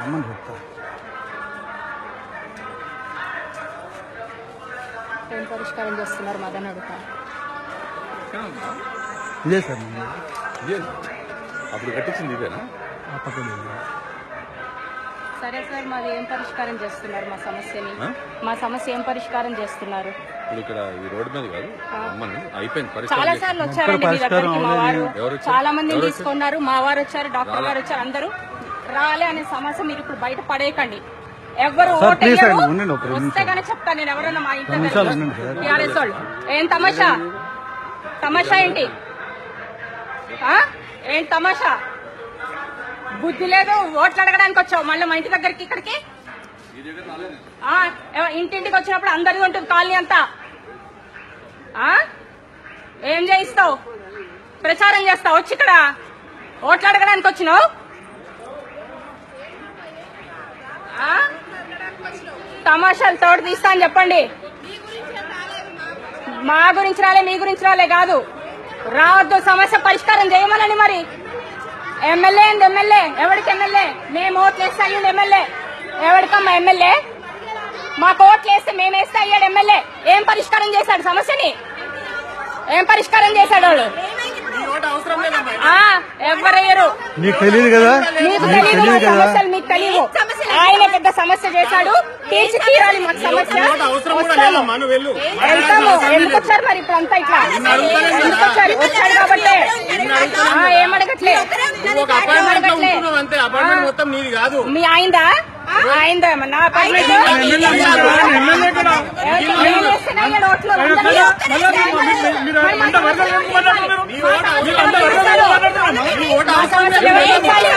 सामान होता है పరిష్కారం చేస్తున్నారు సరే సార్. ఏం పరిష్కారం చేస్తున్నారు మా సమస్యని? మా సమస్య పరిష్కారం చేస్తున్నారు? చాలా సార్లు వచ్చారండి మీ దగ్గరికి మా వారు. చాలా మంది తీసుకున్నారు మా వారు వచ్చారు డాక్టర్ గారు వచ్చారు అందరూ. రాలే అనే సమస్య మీరు ఇప్పుడు బయట పడేయకండి. ఎవరు వస్తే గానీ చెప్తాను నేను ఎవరన్నా మా ఇంట్లో. టీఆర్ఎస్ వాళ్ళు. ఏం తమాషా? తమాషా ఏంటి? ఆ? ఏం తమాషా? బుద్ధి లేదు ఓట్లు అడగడానికి వచ్చావు. మళ్ళీ మా ఇంటి దగ్గరికి ఇక్కడికి? ఇంటింటికి వచ్చినప్పుడు అందరిది ఉంటుంది కాలనీ అంతా. ఆ? ఏం చేయిస్తావు? ప్రచారం చేస్తావు? వచ్చి ఇక్కడ. ఓట్లు అడగడానికి వచ్చినావు? తమాషాలు తోడు తీస్తా అని చెప్పండి. మా గురించి రాలే మీ గురించి రాలే కాదు. రావద్దు సమస్య పరిష్కారం చేయమనండి మరి. ఎమ్మెల్యే అండి ఎమ్మెల్యే. ఎవరికి ఎమ్మెల్యే? మేము ఓట్లు వేస్తే అయ్యండి ఎమ్మెల్యే. ఎవరికమ్మా ఎమ్మెల్యే? మాకు ఓట్లు వేస్తే మేము వేస్తే అయ్యాడు ఎమ్మెల్యే. ఏం పరిష్కారం చేశాడు సమస్యని? ఏం పరిష్కారం చేశాడు వాడు? నీకు తెలియదు కదా? మీకు తెలియదు సమస్యలు మీకు ఆయన పెద్ద సమస్య చేశాడు. తీర్చి తీరాలి మాకు సమస్య. వెళ్తాము ఎందుకు వచ్చారు మరి ఇప్పుడు అంతా ఇట్లా ఎందుకు వచ్చారు? వచ్చాడు కాబట్టి. ఆ, ఏం అడగట్లే? నువ్వు ఒక అపార్ట్మెంట్లో ఉంటున్నావు అంతే. అపార్ట్మెంట్ మొత్తం నీది కాదు. మీ ఆయిందా ఆయిందా నా అపార్ట్మెంట్ ఎవరికి మేము వేస్తేనే అయ్యాడు ఓట్లు. అందరికీ. మరి మా సమస్యలు ఎవరు తీరుస్తారు? నీ ఓటు మా అవసరం సమస్యలు ఎవరు తీర్చాలి?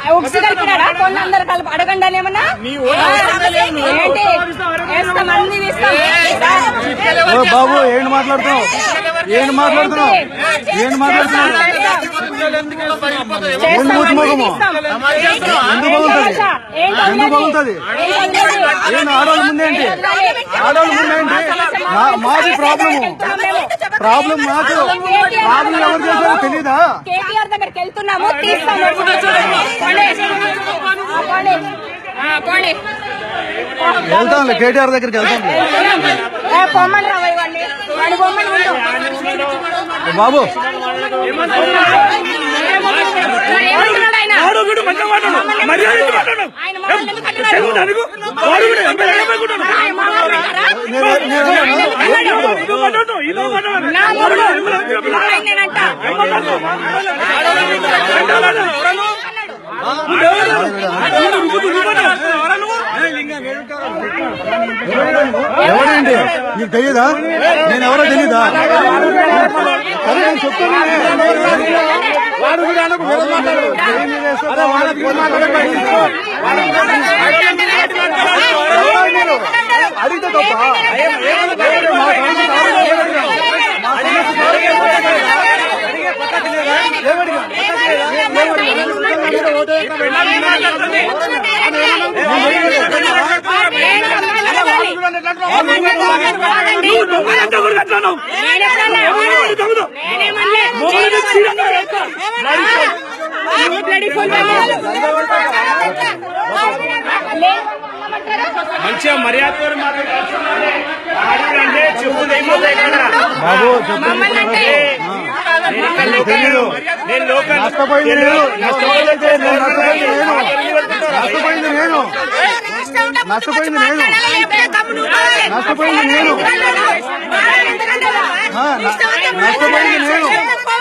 ఆ, ఉక్సు కలిపినారా కొన్ని అందరు కలిపి అడగండి అని ఏమన్నా. ఏంటి వేస్తాం అన్ని బాబు ఏంటి మాట్లాడుతున్నావు ఏంటి మాట్లాడుతున్నావు ఏంటి మాట్లాడుతున్నావు ఎందుకు బాగుంటది ఎందుకు బాగుంటది ఆడవాళ్ళ ముందేంటి ఆడవాళ్ళ ముందేంటి మా- మాది ప్రాబ్లము. ప్రాబ్లం మాకు. ప్రాబ్లం ఎవరు చేశారో తెలీదా? కేటీఆర్ దగ్గరికి వెళ్తున్నాము. వెళ్తాంలే కేటీఆర్ దగ్గరికి ఓ బాబు. ఎవరేంటి నీకు తెలియదా నేను ఎవరో తెలీదా? సరే నేను చెప్తాను. వాడు కూడా అనకు వేరే మాట్లాడు. దేని మీద వేస్తాడో వాళ్ళకి పోనీ మాట్లాడండి. ఎవరు మీరు? అడిగితే తప్ప మా మంచిగా మర్యాద బాబు తెలీదు. నేను లోకల్ నష్టపోయింది నేను. నష్టపోయింది నేను. నష్టపోయింది నేను. నష్టపోయింది నేను. నష్టపోయింది నేను.